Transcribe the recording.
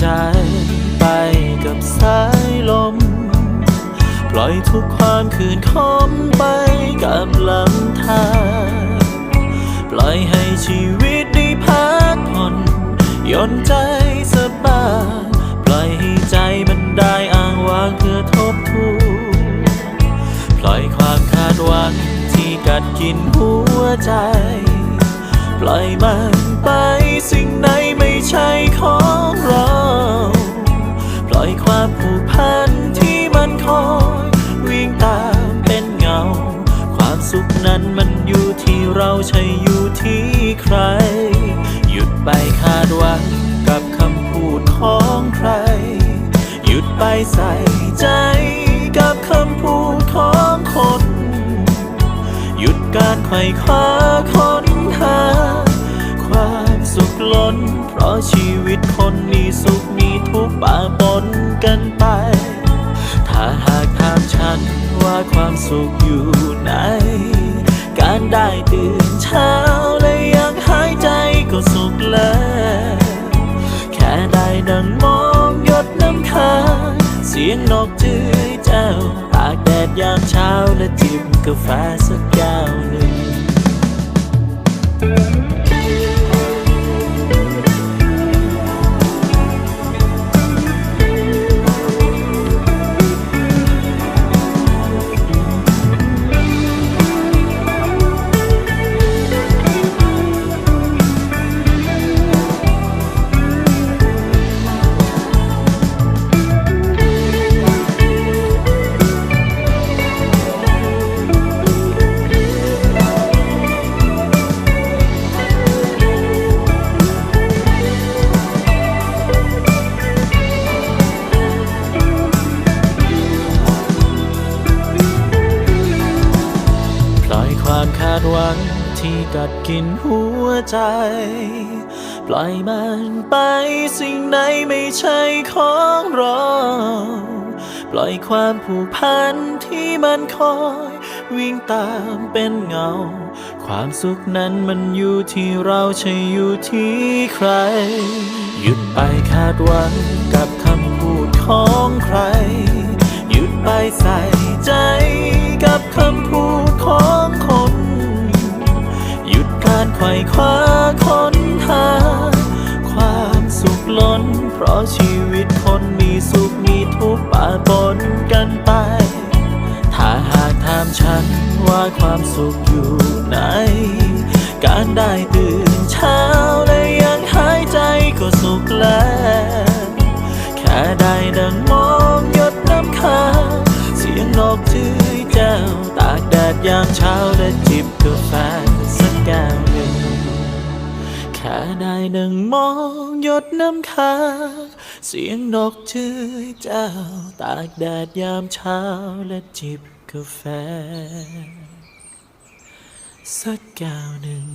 ใจไปกับสายลม ปล่อยทุกความคืนคมไปกับลำธารปล่อยให้ชีวิตได้พักผ่อนย่อนใจสบายปล่อยให้ใจมันได้อ้างว้างเพื่อทบทวนปล่อยความคาดหวังที่กัดกินหัวใจ ปล่อยมันไปสิ่งไหนไม่ใช่ สุขนั้นมันอยู่ที่เราใช่อยู่ที่ใคร หยุดไปคาดหวังกับคำพูดของใคร หยุดไปใส่ใจกับคำพูดของคน หยุดการไขว่คว้าค้นหา ความสุขล้น เพราะชีวิตคนมีสุขมีทุกข์ปะปนกันไป ถ้าหากถามฉันว่าความสุข ได้ตื่นเช้าและยังหายใจก็สุขแล้วแค่ได้ดังมองหยดน้ำค้างเสียงนกจื้อเจ้าตากแดดยามเช้าและจิบกาแฟสักแก้วหนึ่งปล่ามคาดหวังที่กัดกินหัวใจ ปล่อยมันไปสิ่งไหนไม่ใช่ของเราปล่อยความผูกพันที่มันคอย วิ่งตามเป็นเงา ความสุขนั้นมันอยู่ที่เราใช่อยู่ที่ใคร หยุดไปคาดหวังกับคำพูดของใคร หยุดไปใส่ใจกับคำพูดารไขว่คว้าค้นหา ความสุขล้น เพราะชีวิตคนมีสุขมีทุกข์ปะปนกันไป ถ้าหากถามฉันว่าความสุขอยู่ไหน การได้ตื่นเช้าและยังหายใจก็สุขแล้ว แค่ได้ดังมองหยดน้ำค้างเสียงนกจื้อแจ้วตากแดดยามเช้าและจิบกาแฟ ค่ได้ดังมองหยดน้ำค้างเสียงนกจื้อยแจ้วตากแดดยามเช้าและจิบกาแฟ สักแก้วหนึ่ง